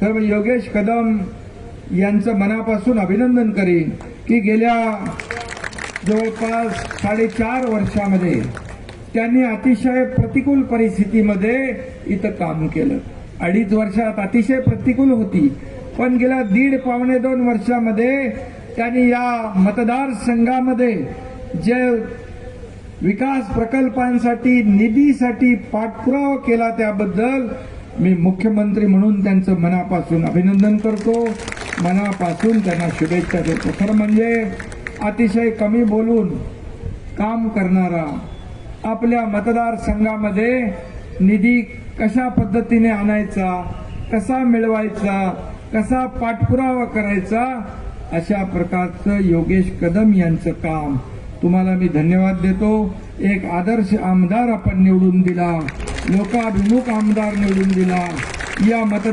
तर योगेश कदम यांचं मनापासून अभिनंदन करीन की गेल्या जवळपास साडेचार वर्षामध्ये त्यांनी अतिशय प्रतिकूल परिस्थितीमध्ये इथं काम केलं. अडीच वर्षात अतिशय प्रतिकूल होती. पण गेल्या दीड पावणे दोन वर्षामध्ये त्यांनी या मतदारसंघामध्ये जे विकास प्रकल्पांसाठी निधीसाठी पाठपुरावा केला त्याबद्दल मी मुख्यमंत्री म्हणून त्यांचं मनापासून अभिनंदन करतो. मनापासून त्यांना शुभेच्छा देतो. खरं म्हणजे अतिशय कमी बोलून काम करणारा आपल्या मतदारसंघामध्ये निधी कशा पद्धतीने आणायचा कसा मिळवायचा कसा पाठपुरावा करायचा अशा प्रकारचं योगेश कदम यांचं काम तुम्हाला मी धन्यवाद देतो. एक आदर्श आमदार आपण निवडून दिला. लोकाभिमुख आमदार निवडून दिला. या मत